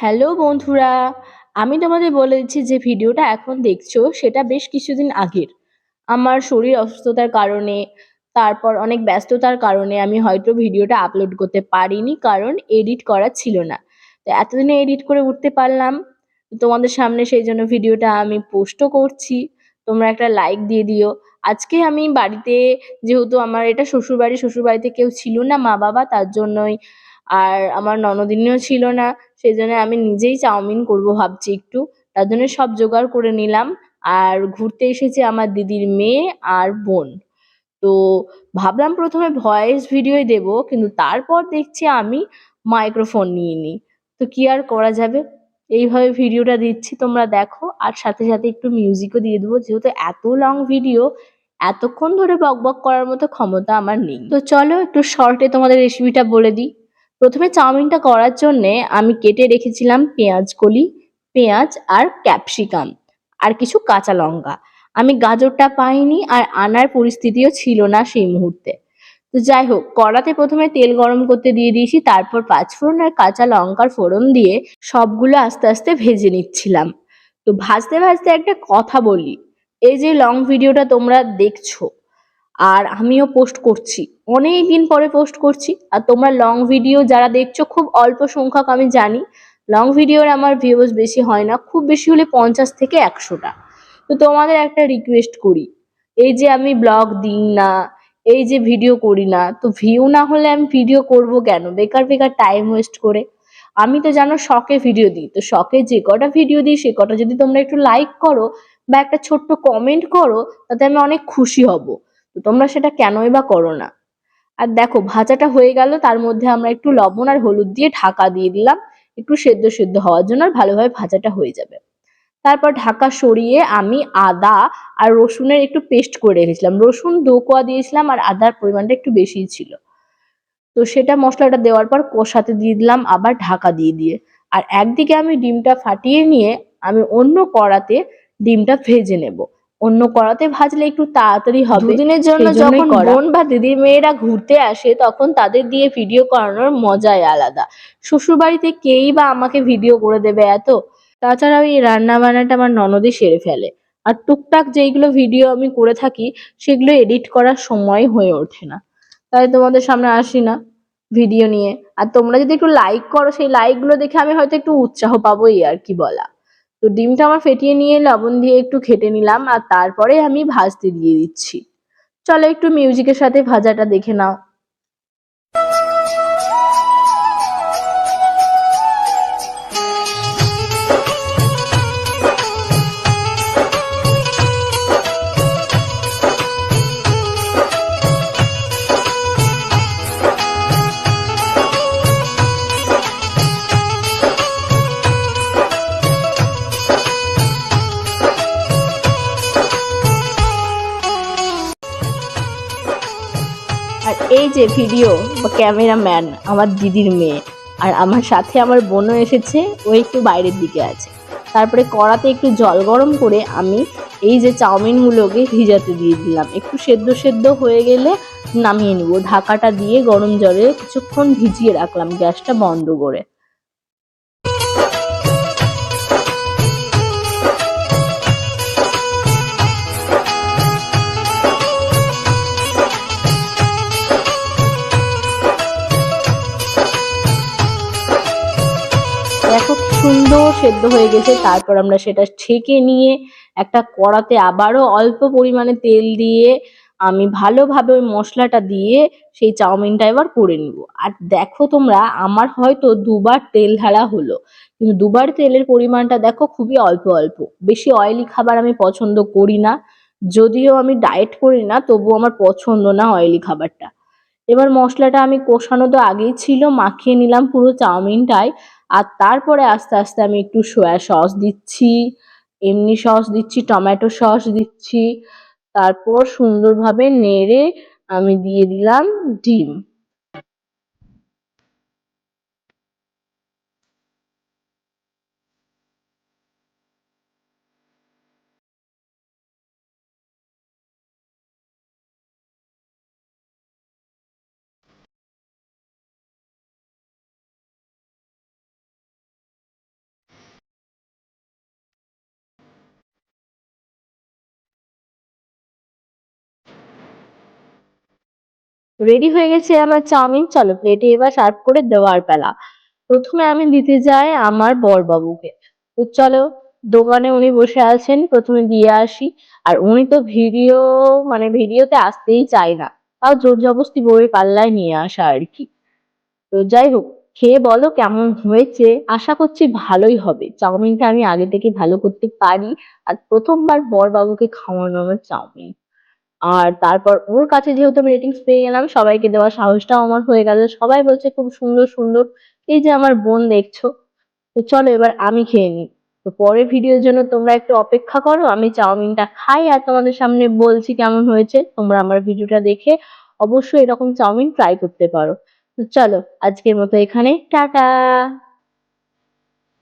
Hello বন্ধুরা, আমি তোমাদের বলে দিচ্ছি যে ভিডিওটা এখন দেখছ, সেটা বেশ কিছুদিন আগের। আমার শরীর অসুস্থতার কারণে, তারপর অনেক ব্যস্ততার কারণে আমি হয়তো ভিডিওটা আপলোড করতে পারিনি, কারণ এডিট করা ছিল না। তো এতদিনে এডিট করে উঠতে পারলাম। তোমাদের সামনে সেই জন্য ভিডিওটা আমি পোস্টও করছি। তোমরা একটা লাইক দিয়ে দিও। আজকে আমি বাড়িতে, যেহেতু আমার এটা শ্বশুরবাড়ি, শ্বশুরবাড়িতে কেউ ছিল না মা বাবা তার জন্যই আর আমার ননদিনীও ছিল না, সেই জন্য আমি নিজেই চাউমিন করব ভাবছি একটু। তার জন্য সব জোগাড় করে নিলাম। আর ঘুরতে এসেছে আমার দিদির মেয়ে আর বোন। তো ভাবলাম প্রথমে ভয়েস ভিডিওই দেব, কিন্তু তারপর দেখছি আমি মাইক্রোফোন নিয়ে নিই। তো কি আর করা যাবে? এইভাবে ভিডিওটা দিচ্ছি, তোমরা দেখো। আর সাথে সাথে একটু মিউজিকও দিয়ে দেবো, যেহেতু এত লং ভিডিও এতক্ষণ ধরে বক বক করার মতো ক্ষমতা আমার নেই। তো চলো একটু শর্টে তোমাদের রেসিপিটা বলে দিই। প্রথমে চাউমিনটা করার জন্যে আমি কেটে রেখেছিলাম পেঁয়াজ কলি, পেঁয়াজ আর ক্যাপসিকাম, আর কিছু কাঁচা লঙ্কা। আমি গাজরটা পাইনি আর আনার পরিস্থিতিও ছিল না সেই মুহূর্তে। তো যাই হোক, কড়াতে প্রথমে তেল গরম করতে দিয়ে দিয়েছি, তারপর পাঁচফোড়ন আর কাঁচা লঙ্কার ফোড়ন দিয়ে সবগুলো আস্তে আস্তে ভেজে নিচ্ছিলাম। তো ভাজতে ভাজতে একটা কথা বলি, এই যে লং ভিডিওটা তোমরা দেখছ আর আমিও পোস্ট করছি। অনেক দিন পরে পোস্ট করছি। আর তোমরা লং ভিডিও যারা দেখছ, খুব অল্প সংখ্যক আমি জানি। লং ভিডিওর আমার ভিউজ বেশি হয় না, খুব বেশি হলে পঞ্চাশ থেকে একশোটা। তো তোমাদের একটা রিকোয়েস্ট করি। এই যে আমি ব্লগ দিই না, এই যে ভিডিও করি না, তো ভিউ না হলে আমি ভিডিও করব কেন? বেকার বেকার টাইম ওয়েস্ট করে। আমি তো জানো শখে ভিডিও দিই। তো শখে যে কটা ভিডিও দিই, সে কটা যদি তোমরা একটু লাইক করো বা একটা ছোট্ট কমেন্ট করো, তাতে আমি অনেক খুশি হব। তো তোমরা সেটা কেনই বা করো না। আর দেখো, ভাজাটা হয়ে গেল, তার মধ্যে আমরা একটু লবণ আর হলুদ দিয়ে ঢাকা দিয়ে দিলাম, একটু সেদ্ধ সেদ্ধ হওয়ার জন্য আর ভালোভাবে ভাজাটা হয়ে যাবে। তারপর ঢাকা সরিয়ে আমি আদা আর রসুনের একটু পেস্ট করে রেখেছিলাম। রসুন দো কোয়া দিয়েছিলাম আর আদার পরিমাণটা একটু বেশিই ছিল। তো সেটা মশলাটা দেওয়ার পর কষাতে দিয়ে দিলাম, আবার ঢাকা দিয়ে দিয়ে। আর একদিকে আমি ডিমটা ফাটিয়ে নিয়ে আমি অন্য কড়াতে ডিমটা ভেজে নেব। অন্য কড়াতে ভাজলে একটু তাড়াতাড়ি হবে। দুদিনের জন্য যখন বোন বা দিদির মেয়েরা ঘুরতে আসে তখন তাদের দিয়ে ভিডিও করানোর মজাই আলাদা। শ্বশুর বাড়িতে কেই বা আমাকে ভিডিও করে দেবে এত? তাছাড়া ওই রান্না বান্নাটা আমার ননদই সেরে ফেলে। আর টুকটাক যেইগুলো ভিডিও আমি করে থাকি সেগুলো এডিট করার সময় হয়ে ওঠে না। তাই তোমাদের সামনে আসি না ভিডিও নিয়ে। আর তোমরা যদি একটু লাইক করো সেই লাইকগুলো দেখে আমি হয়তো একটু উৎসাহ পাবো এই আর কি বলা। তো ডিমটা আমার ফেটিয়ে নিয়ে লবণ দিয়ে একটু খেটে নিলাম আর তারপরে আমি ভাজতে দিয়ে দিচ্ছি। চলো একটু মিউজিকের সাথে ভাজাটা দেখে নাও। আর এই যে ভিডিও বা ক্যামেরাম্যান আমার দিদির মেয়ে, আর আমার সাথে আমার বোনও এসেছে, ও একটু বাইরের দিকে আছে। তারপরে কড়াতে একটু জল গরম করে আমি এই যে চাউমিনগুলোকে ভিজাতে দিয়ে দিলাম। একটু সেদ্ধ সেদ্ধ হয়ে গেলে নামিয়ে নেব। ঢাকাটা দিয়ে গরম জলে কিছুক্ষণ ভিজিয়ে রাখলাম, গ্যাসটা বন্ধ করে। সুন্দর সেদ্ধ হয়ে গেছে, তারপর আমরা সেটা ছেঁকে নিয়ে একটা কড়াতে আবারও অল্প পরিমাণে তেল দিয়ে আমি ভালোভাবে ওই মশলাটা দিয়ে সেই চাউমিনটা এবার করে নিব। আর দেখো তোমরা, আমার হয়তো দুবার তেল ঢালা হলো, কিন্তু দুবার তেলের পরিমাণটা দেখো খুবই অল্প অল্প। বেশি অয়েলি খাবার আমি পছন্দ করি না, যদিও আমি ডায়েট করি না তবুও আমার পছন্দ না অয়েলি খাবারটা। এবার মশলাটা আমি কষানো তো আগেই ছিল, মাখিয়ে নিলাম পুরো চাউমিনটায়। আর তারপরে আস্তে আস্তে আমি একটু সোয়া সস দিচ্ছি, এমনি সস দিচ্ছি, টমেটো সস দিচ্ছি, তারপর সুন্দরভাবে নেড়ে আমি দিয়ে দিলাম ডিম। রেডি হয়ে গেছে আমার চাউমিন, চলো প্লেটে এবার সার্ভ করে দেওয়ার পালা প্রথমে আমি দিতে যাই আমার বরবাবুকে। তো চলো, দোকানে উনি বসে আছেন, প্রথমে দিয়ে আসি। আর উনি তো ভিডিও মানে ভিডিওতে আসতেই চায় না। তাও জোর জবরদস্তি বউয়ের পাল্লায় নিয়ে আসা আর কি। তো যাই হোক, খেয়ে বলো কেমন হয়েছে? আশা করছি ভালোই হবে। চাউমিনটা আমি আগে থেকে ভালো করতে পারি। আর প্রথমবার বরবাবুকে খাওয়ানো আমার চাউমিন। আর তারপর ওর কাছে যেহেতু আমি রেটিংস পেয়ে গেলাম, সবাইকে দেওয়ার সাহসটাও আমার হয়ে গেল। সবাই বলছে, খুব সুন্দর সুন্দর। এই যে আমার বোন দেখছ, তো চলো এবার আমি খেয়ে নিই। তো পরের ভিডিওর জন্য তোমরা একটু অপেক্ষা করো। আমি চাউমিনটা খাই আর তোমাদের সামনে বলছি কেমন হয়েছে। তোমরা আমার ভিডিওটা দেখে অবশ্যই এরকম চাউমিন ট্রাই করতে পারো। তো চলো, আজকের মতো এখানে। টাটা!